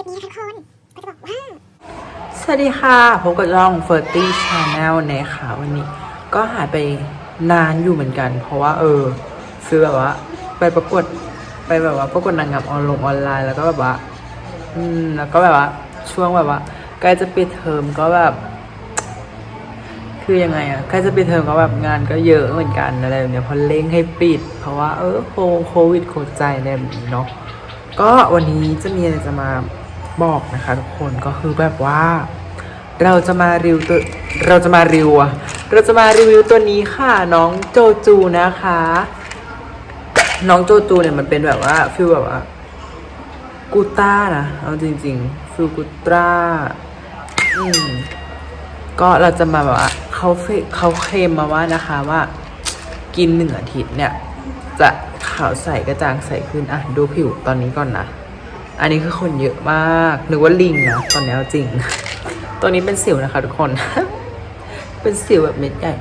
ลิปนี้นะคะทุกคนก็จะบอกว่าสวัสดีค่ะพบกับช่อง f e r t y Channel นะคะวันนี้ ก็หายไปนานอยู่เหมือนกัน เพราะว่าเออ ซื้อแบบว่า ไปประกวดไปแบบว่าประกวดนางงามออนลงออนไลน์แล้วก็แบบว่า อืมแล้วก็แบบว่าช่วงแบบว่าใกล้จะปิดเทอมก็แบบ คือยังไงอะใกล้จะปิดเทอมก็แบบงานก็เยอะเหมือนกันอะไรแบบเนี้ยเพอเร่งให้ปิด เพราะว่าเออโคโควิดโควิดใจอะไรแบบนี้เนาะก็วันนี้จะมีอะไรจะมา บอกนะคะทุกคนก็คือแบบว่า เราจะมารีวิวตัวเราจะมารีวิวอะเราจะมารีวิวตัวนี้ค่ะน้องโจจูนะคะ น้องโจจูเนี่ยมันเป็นแบบว่าฟิลแบบว่ากูต้านะเอาจริงๆฟิลกูต้าอืมก็เราจะมาแบบว่าเขาเฟเขาเคลมมาว่านะคะว่า กินหนึ่งอาทิตย์เนี่ย จะขาวใสกระจ่างใสขึ้นอะดูผิวตอนนี้ก่อนนะ อันนี้คือคนเยอะมากนึกว่าลิงนะตอนนี้จริง ตัวนี้เป็นสิวนะคะทุกคน เป็นสิวแบบเม็ดใหญ่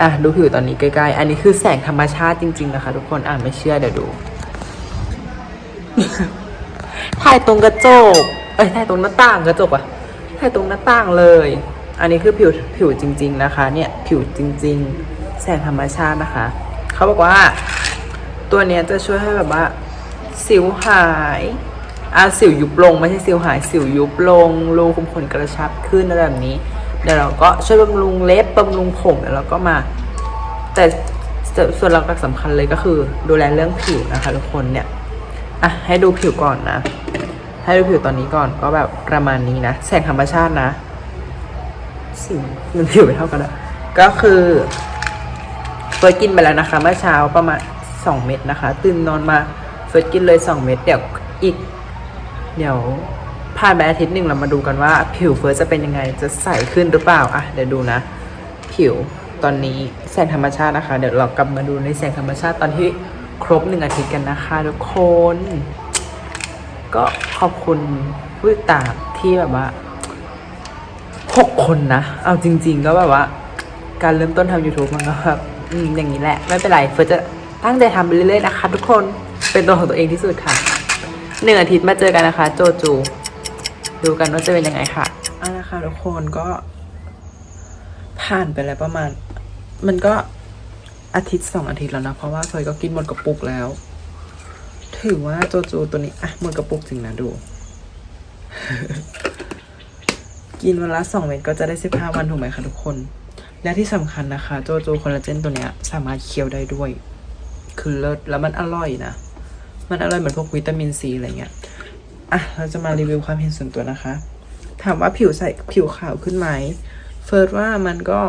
อะดูผิวตอนนี้ใกล้ๆ อันนี้คือแสงธรรมชาติจริง ๆ นะคะ ทุกคนอะไม่เชื่อเดี๋ยวดู ถ่ายตรงกระจกเอ้ยถ่ายตรงหน้าต่างกระจกอะถ่ายตรงหน้าต่างเลย อันนี้คือผิวผิวจริง ๆ นะคะ เนี่ยผิวจริง ๆ แสงธรรมชาตินะคะ เขาบอกว่า ตัวเนี้ยจะช่วยให้แบบว่า สิวหาย อะสิวยุบลงไม่ใช่สิวหายสิวยุบลงรูขุมขนกระชับขึ้นอะไรแบบนี้เดี๋ยวเราก็ช่วยบำรุงเล็บบำรุงผมแล้วเราก็มา แต่ส่วนหลักๆสำคัญเลยก็คือ ดูแลเรื่องผิวนะคะทุกคนเนี่ยอะให้ดูผิวก่อนนะ ให้ดูผิวตอนนี้ก่อนก็แบบประมาณนี้นะแสงธรรมชาตินะสิวมันผิวไม่เท่ากันอะก็คือเฟิร์สกินไปแล้วนะคะ เมื่อเช้าประมาณสองเม็ดนะคะ ตื่นนอนมาเฟิร์สกินเลยสองเม็ดเดี๋ยวอีก เดี๋ยวผ่านไปอาทิตย์หนึ่งเรามาดูกันว่า ผิวเฟิร์สจะเป็นยังไงจะใสขึ้นหรือเปล่าอะเดี๋ยวดูนะ ผิวตอนนี้แสงธรรมชาตินะคะ เดี๋ยวเรากลับมาดูในแสงธรรมชาติตอนที่ครบหนึ่งอาทิตย์กันนะคะทุกคน ก็ขอบคุณผู้ติดตามที่แบบว่าหกคนนะ เอาจริง ๆ ก็แบบว่า การเริ่มต้นทำ YouTube มันก็แบบอืมอย่างนี้แหละ ไม่เป็นไร เฟิร์สจะตั้งใจทำไปเรื่อยๆนะคะ ทุกคนเป็นตัวของตัวเองที่สุดค่ะ หนึ่งอาทิตย์มาเจอกันนะคะ โจจู ดูกันว่าจะเป็นยังไงค่ะเอาละค่ะทุกคนก็ ผ่านไปแล้วประมาณ มันก็อาทิตย์สองอาทิตย์แล้วนะ เพราะว่าเฟยก็กินหมดกระปุกแล้ว ถือว่าโจจูตัวนี้อะหมดกระปุกจริงนะดู กินวันละสองเม็ดก็จะได้สิบห้าวันถูกไหมคะทุกคน และที่สำคัญนะคะ โจโจคอลลาเจนตัวเนี้ย สามารถเคี้ยวได้ด้วย คือเลิศแล้วมันอร่อยนะ มันอร่อยเหมือนพวกวิตามินซีอะไรเงี้ย อะ เราจะมารีวิวความเห็นส่วนตัวนะคะ ถามว่าผิวใสผิวขาวขึ้นไหม เฟิร์สว่ามันก็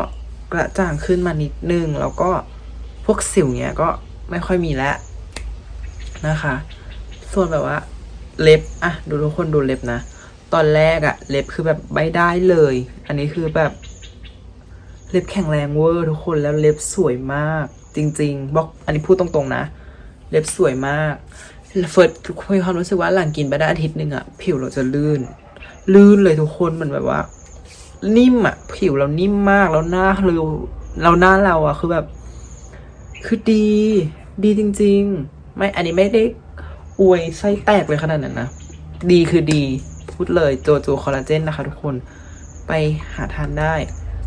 กระจ่างขึ้นมานิดนึง แล้วก็พวกสิวเนี้ยก็ไม่ค่อยมีแล้วนะคะ ส่วนแบบว่าเล็บ อะ ดูทุกคนดูเล็บนะ ตอนแรกอะเล็บคือแบบไม่ได้เลย อันนี้คือแบบ เล็บแข็งแรงเวอร์ทุกคนแล้วเล็บสวยมาก จริง ๆ บอกอันนี้พูดตรงๆนะ เล็บสวยมาก เฟิร์สทุกคนมีความรู้สึกว่าหลังกินไปได้อาทิตย์หนึ่งอะผิวเราจะลื่น ลื่นเลยทุกคนเหมือนแบบว่า นิ่มอะผิวเรานิ่มมากแล้วหน้าเราเราหน้าเราอะคือแบบ คือดี ดีจริง ๆ ไม่อันนี้ไม่ได้อวยไส้แตกเลยขนาดนั้นนะดีคือดี พูดเลยโจโจคอลลาเจนนะคะทุกคนไปหาทานได้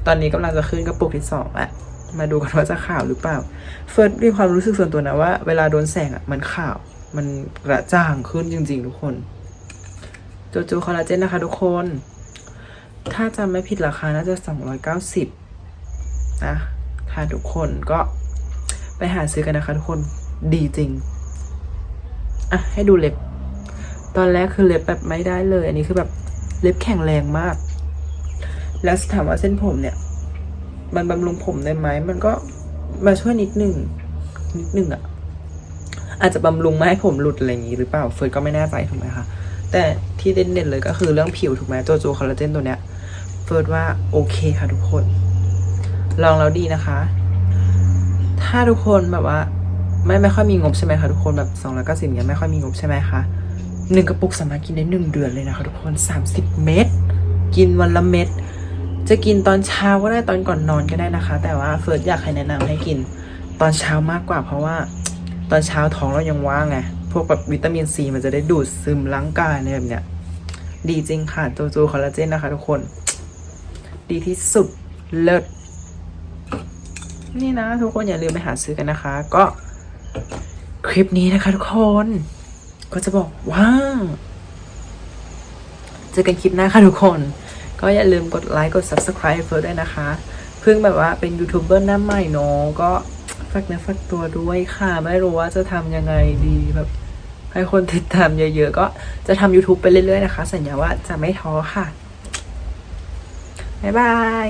ตอนนี้กำลังจะขึ้นกระปุกที่สองอะ มาดูกันว่าจะขาวหรือเปล่า เฟิร์สมีความรู้สึกส่วนตัวนะว่า เวลาโดนแสงอะมันขาว มันกระจ่างขึ้นจริง ๆ ทุกคนโจโจคอลลาเจนนะคะ ทุกคน ถ้าจำไม่ผิดราคาน่าจะ 290 นะค่ะทุกคนก็ไปหาซื้อกันนะคะทุกคนดีจริง อะ ให้ดูเล็บ ตอนแรกคือเล็บแบบไม่ได้เลย อันนี้คือแบบเล็บแข็งแรงมาก แล้วถามว่าเส้นผมเนี่ย มันบำรุงผมได้ไหม มันก็มาช่วยนิดหนึ่งนิดหนึ่งอะอาจจะบำรุงไม่ให้ผมหลุดอะไรอย่างนี้หรือเปล่า เฟิร์สก็ไม่แน่ใจถูกไหมคะ แต่ที่เด่นๆเลยก็คือเรื่องผิวถูกไหมโจโจคอลลาเจนตัวเนี้ย เฟิร์สว่าโอเคค่ะทุกคน ลองแล้วดีนะคะ ถ้าทุกคนแบบว่า ไม่ไม่ค่อยมีงบใช่ไหมคะทุกคนแบบสองร้อยเก้าสิบเนี้ยไม่ค่อยมีงบใช่ไหมคะหนึ่งกระปุกสามารถกินได้หนึ่งเดือนเลยนะคะทุกคนสามสิบเม็ดกินวันละเม็ด จะกินตอนเช้าก็ได้ตอนก่อนนอนก็ได้นะคะ แต่ว่าเฟิร์สอยากให้แนะนำให้กินตอนเช้ามากกว่า เพราะว่าตอนเช้าท้องเรายังว่างไงพวกแบบวิตามินซีมันจะได้ดูดซึมร่างกายอะไรแบบเนี้ยดีจริงค่ะโจจูคอลลาเจนนะคะทุกคน ดีที่สุดเลิศนี่นะ ทุกคนอย่าลืมไปหาซื้อกันนะคะ ก็คลิปนี้นะคะทุกคน ก็จะบอกว่า เจอกันคลิปหน้าค่ะทุกคน ก็อย่าลืมกดไลค์กด subscribe เฟิร์ด้วยนะคะ เพิ่งแบบว่าเป็นยูทูบเบอร์หน้าใหม่เนาะก็ฝากเนื้อฝากตัวด้วยค่ะ ไม่รู้ว่าจะทำยังไงดีแบบให้คนติดตามเยอะๆ ก็จะทำ YouTube ไปเรื่อยๆ นะคะ สัญญาว่าจะไม่ท้อค่ะ บ๊ายบาย